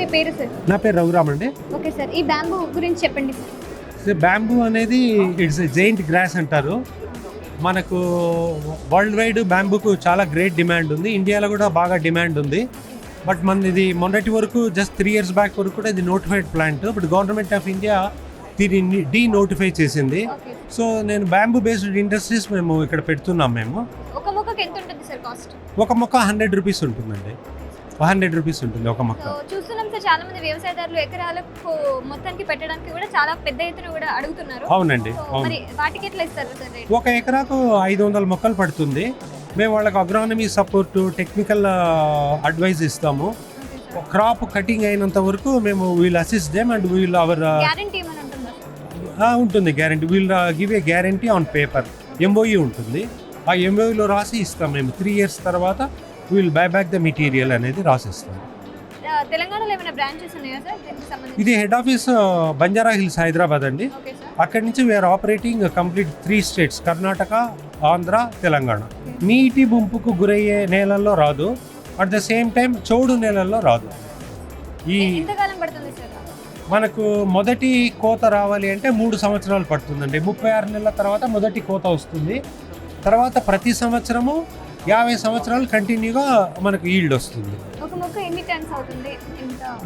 మీ పేరు సార్ నా పేరు రఘురామ్ అండి. ఓకే సార్ ఈ బ్యాంబూ గురించి చెప్పండి. సార్ బ్యాంబూ అనేది ఇట్స్ జైంట్ గ్రాస్ అంటారు. మనకు వరల్డ్ వైడ్ బ్యాంబూకు చాలా గ్రేట్ డిమాండ్ ఉంది. ఇండియాలో కూడా బాగా డిమాండ్ ఉంది. బట్ మన ఇది మొన్నటి వరకు జస్ట్ త్రీ ఇయర్స్ బ్యాక్ వరకు కూడా ఇది notified plant but government of India దీన్ని డీ నోటిఫై చేసింది సో నేను బ్యాంబూ బేస్డ్ ఇండస్ట్రీస్ మేము ఇక్కడ పెడుతున్నాం మేము. ఒక మొక్కకి ఎంత ఉంటుంది సార్ కాస్ట్ ఒక మొక్క హండ్రెడ్ రూపీస్ ఉంటుందండి. హండ్రెడ్ రూపీస్ ఉంటుంది ఒక మొక్క. సార్ చాలా మంది వ్యవసాయదారులు ఎకరాలకు మొత్తానికి పెట్టడానికి కూడా చాలా పెద్ద ఎత్తున కూడా అడుగుతున్నారు. అవునండి మరి వాటికి ఎట్లా ఇస్తారు సార్ రేట్? ఒక ఎకరాకు ఐదు వందల మొక్కలు పడుతుంది. మేము వాళ్ళకి అగ్రానమీ సపోర్టు టెక్నికల్ అడ్వైస్ ఇస్తాము. క్రాప్ కటింగ్ అయినంత వరకు మేము we'll assist them and we'll our guarantee ఉంటుందా guarantee we'll give a guarantee on paper MOE ఉంటుంది. ఆ ఎంఓఈలో రాసి ఇస్తాం మేము. త్రీ ఇయర్స్ తర్వాత we'll buy back the material అనేది రాసిస్తాం తెలంగాణలో ఏమైనా బ్రాంచెస్ ఉన్నాయా సార్? దీనికి సంబంధించి? ఇది హెడ్ ఆఫీస్ బంజారా హిల్స్ హైదరాబాద్ అండి. ఓకే సార్ అక్కడి నుంచి we are operating complete three states Karnataka Andhra Telangana. నీటి ముంపుకు గురయ్యే నేలల్లో రాదు. అట్ ద సేమ్ టైం చౌడు నేలల్లో రాదు. ఈ ఎంతకాలం పడుతుంది సార్? మనకు మొదటి కోత రావాలి అంటే మూడు సంవత్సరాలు పడుతుందండి. ముప్పై ఆరు నెలల తర్వాత మొదటి కోత వస్తుంది. తర్వాత ప్రతి సంవత్సరము యాభై సంవత్సరాలు కంటిన్యూగా మనకు ఈల్డ్ వస్తుంది.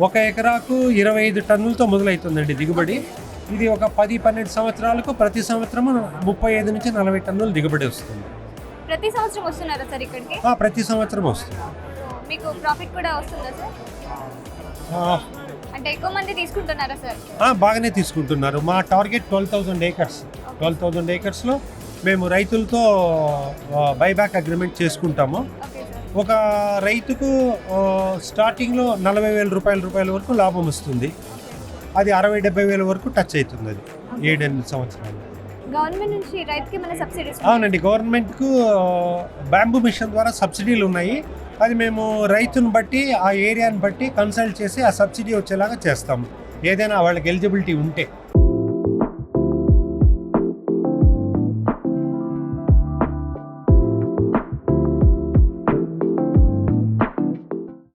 ఒక ఎకరాకు ఇరవై ఐదు టన్నులతో మొదలవుతుందండి దిగుబడి. ఇది ఒక పది పన్నెండు సంవత్సరాలకు ప్రతి సంవత్సరము ముప్పై ఐదు నుంచి నలభై టన్నులు దిగుబడి వస్తుంది. ప్రతి సంవత్సరం వస్తున్నారా సార్ ఇక్కడికి? ప్రతి సంవత్సరం వస్తుంది. మీకు ప్రాఫిట్ కూడా వస్తుందా సార్? అంటే ఎక్కువ మంది తీసుకుంటున్నారా సార్? బాగానే తీసుకుంటున్నారు. మా target twelve thousand acres twelve thousand ఏకర్స్లో మేము రైతులతో బైబ్యాక్ అగ్రిమెంట్ చేసుకుంటాము. ఒక రైతుకు స్టార్టింగ్లో నలభై వేల రూపాయల రూపాయల వరకు లాభం వస్తుంది. అది అరవై డెబ్బై వేల వరకు టచ్ అవుతుంది అది. ఏడెనిమిది సంవత్సరాలు. గవర్నమెంట్ నుంచి రైతుకి మన సబ్సిడీస్ అవునండి గవర్నమెంట్కు బ్యాంబూ మిషన్ ద్వారా సబ్సిడీలు ఉన్నాయి. అది మేము రైతుని బట్టి ఆ ఏరియాని బట్టి కన్సల్ట్ చేసి ఆ సబ్సిడీ వచ్చేలాగా చేస్తాము. ఏదైనా వాళ్ళకి ఎలిజిబిలిటీ ఉంటే.